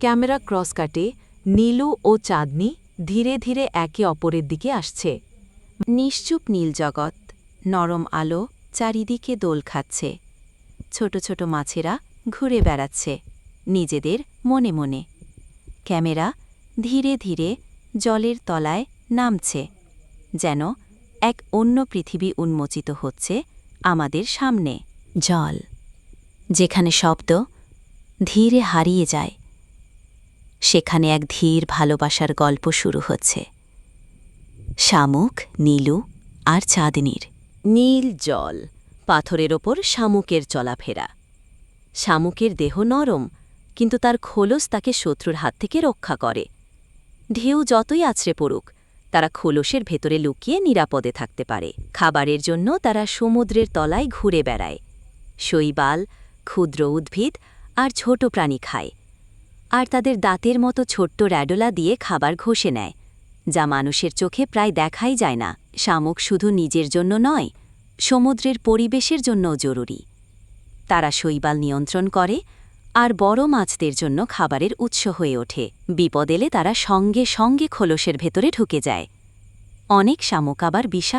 Camera cross কাটে, নীলু ও চাঁদনি ধীরে ধীরে একে অপরের দিকে আসছে। নিশ্চুপ নীল জগৎ, নরম আলো চারিদিকে দোল খাচ্ছে। ছোট ছোট মাছেরা ঘুরে বেড়াচ্ছে, নিজেদের মনে মনে। ক্যামেরা ধীরে ধীরে জলের তলায় নামছে, যেন এক অন্য পৃথিবী উন্মোচিত হচ্ছে আমাদের সামনে। জল, যেখানে শব্দ ধীরে হারিয়ে যায়। সেখানে এক ধীর ভালোবাসার গল্প শুরু হচ্ছে। শামুক, নীলু আর চাঁদনির। নীল জল, পাথরের ওপর শামুকের চলাফেরা। শামুকের দেহ নরম, কিন্তু তার খোলস তাকে শত্রুর হাত থেকে রক্ষা করে। ঢেউ যতই আছড়ে পড়ুক, তারা খোলসের ভেতরে লুকিয়ে নিরাপদে থাকতে পারে। খাবারের জন্য তারা সমুদ্রের তলায় ঘুরে বেড়ায়। শৈবাল, ক্ষুদ্র উদ্ভিদ আর ছোট প্রাণী খায়। আর তাদের দাঁতের মতো ছোট্ট র্যাডোলা দিয়ে খাবার ঘষে নেয়, যা মানুষের চোখে প্রায় দেখাই যায় না। শামুক শুধু নিজের জন্য নয়, সমুদ্রের পরিবেশের জন্যও জরুরি। তারা শৈবাল নিয়ন্ত্রণ করে আর বড় মাছদের জন্য খাবারের উৎস হয়ে ওঠে। বিপদ এলে তারা সঙ্গে সঙ্গে খোলসের ভেতরে ঢুকে যায়। অনেক শামুক আবার বিষা